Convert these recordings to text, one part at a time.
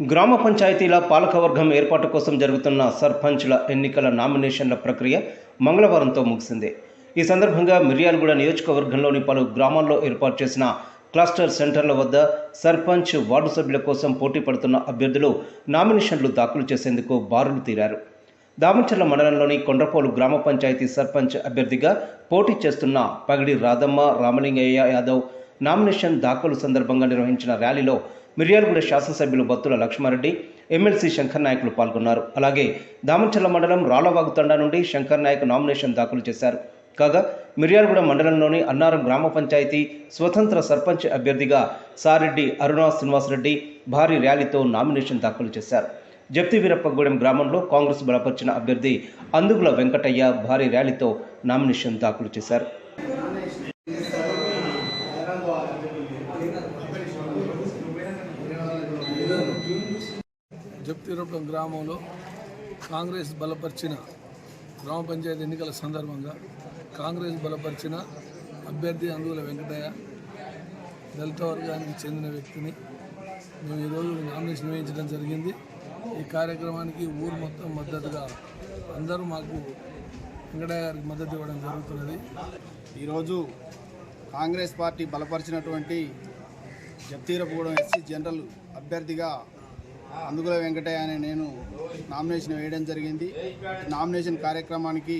గ్రామ పంచాయతీల పాలకవర్గం ఏర్పాటు కోసం జరుగుతున్న సర్పంచ్ల ఎన్నికల నామినేషన్ల ప్రక్రియ మంగళవారంతో ముగిసింది. ఈ సందర్భంగా మిర్యాలగూడ నియోజకవర్గంలోని పలు గ్రామాల్లో ఏర్పాటు చేసిన క్లస్టర్ సెంటర్ల వద్ద సర్పంచ్ వార్డు సభ్యుల కోసం పోటీ పడుతున్న అభ్యర్థులు నామినేషన్లు దాఖలు చేసేందుకు బారులు తీరారు. దామచర్ల మండలంలోని కొండ్రపోలు గ్రామ పంచాయతీ సర్పంచ్ అభ్యర్థిగా పోటీ చేస్తున్న పగిడి రాధమ్మ రామలింగయ్య యాదవ్ నామినేషన్ దాఖలు సందర్భంగా నిర్వహించిన ర్యాలీలో మిర్యాలగూడ శాసనసభ్యులు బత్తుల లక్ష్మారెడ్డి ఎమ్మెల్సీ శంకర్ నాయకులు పాల్గొన్నారు. అలాగే దామచర్ల మండలం రాళ్ళవాగు తండా నుండి శంకర్ నాయక్ నామినేషన్ దాఖలు చేశారు. కాగా మిర్యాలగూడ మండలంలోని అన్నారం గ్రామ పంచాయతీ స్వతంత్ర సర్పంచ్ అభ్యర్థిగా సారెడ్డి అరుణా శ్రీనివాసరెడ్డి భారీ ర్యాలీతో నామినేషన్ దాఖలు చేశారు. జప్తి వీరప్పగూడెం గ్రామంలో కాంగ్రెస్ బలపరిచిన అభ్యర్థి అందుగుల వెంకటయ్య భారీ ర్యాలీతో నామినేషన్ దాఖలు చేశారు. జప్తిరూపం గ్రామంలో కాంగ్రెస్ బలపరిచిన గ్రామ పంచాయతీ ఎన్నికల సందర్భంగా కాంగ్రెస్ బలపరిచిన అభ్యర్థి అందుగుల వెంకటయ్య దళిత వర్గానికి చెందిన వ్యక్తిని మేము ఈరోజు నామినేషన్ వేయించడం జరిగింది. ఈ కార్యక్రమానికి ఊరు మొత్తం మద్దతుగా అందరూ మాకు వెంకటయ్య గారికి మద్దతు ఇవ్వడం జరుగుతున్నది. ఈరోజు కాంగ్రెస్ పార్టీ బలపరిచినటువంటి జప్తీరపుగూడెం ఎస్సీ జనరల్ అభ్యర్థిగా అందుగుల వెంకటయ్య అనే నేను నామినేషన్ వేయడం జరిగింది. నామినేషన్ కార్యక్రమానికి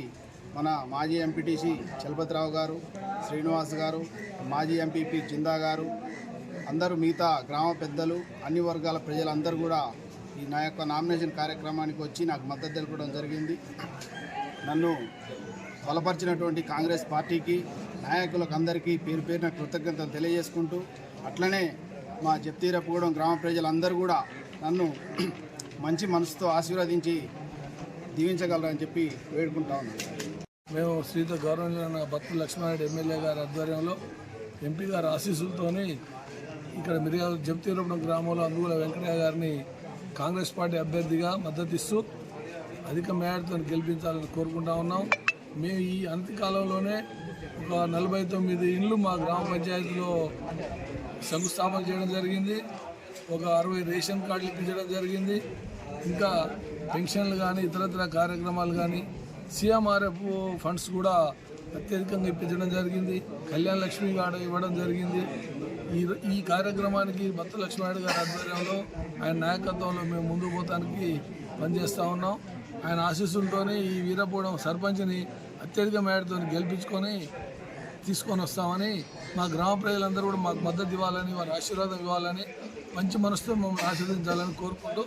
మన మాజీ ఎంపీటీసీ చలపతిరావు గారు శ్రీనివాస్ గారు మాజీ ఎంపీపీ జిందా గారు అందరూ మిగతా గ్రామ పెద్దలు అన్ని వర్గాల ప్రజలందరూ కూడా ఈ నా యొక్క నామినేషన్ కార్యక్రమానికి వచ్చి నాకు మద్దతు తెలపడం జరిగింది. నన్ను బలపరిచినటువంటి కాంగ్రెస్ పార్టీకి నాయకులకు అందరికీ పేరు పేరున కృతజ్ఞతలు తెలియజేసుకుంటూ అట్లనే మా జప్తీరపూడెం గ్రామ ప్రజలందరూ కూడా నన్ను మంచి మనసుతో ఆశీర్వదించి దీవించగలరని చెప్పి వేడుకుంటా ఉన్నాను. మేము శ్రీత గౌరవనీయులైన భక్తులు లక్ష్మారెడ్డి ఎమ్మెల్యే గారి ఆధ్వర్యంలో ఎంపీ గారి ఆశీస్సులతోని ఇక్కడ మిరియాల జప్తీరూపం గ్రామంలో అందుగుల వెంకటయ్య గారిని కాంగ్రెస్ పార్టీ అభ్యర్థిగా మద్దతు ఇస్తూ అధిక మేడతో గెలిపించాలని కోరుకుంటా ఉన్నాం. మేము ఈ అంత్యకాలంలోనే ఒక నలభై తొమ్మిది ఇండ్లు మా గ్రామ పంచాయతీలో శంకుస్థాపన చేయడం జరిగింది. ఒక అరవై రేషన్ కార్డులు ఇప్పించడం జరిగింది. ఇంకా పెన్షన్లు కానీ ఇతరత్ర కార్యక్రమాలు కానీ సీఎంఆర్ఎఫ్ ఫండ్స్ కూడా అత్యధికంగా ఇప్పించడం జరిగింది. కళ్యాణ లక్ష్మి గారు ఇవ్వడం జరిగింది. ఈ ఈ కార్యక్రమానికి భక్త లక్ష్మణుడు గారి ఆధ్వర్యంలో ఆయన నాయకత్వంలో మేము ముందుకు పోతానికి పనిచేస్తూ ఉన్నాం. ఆయన ఆశీస్సులతోనే ఈ వీరపూడం సర్పంచ్ని అత్యధిక మేడతో గెలిపించుకొని తీసుకొని వస్తామని మా గ్రామ ప్రజలందరూ కూడా మాకు మద్దతు ఇవ్వాలని వారి ఆశీర్వాదం ఇవ్వాలని మంచి మనసుతో మమ్మల్ని ఆశీర్వదించాలని కోరుకుంటూ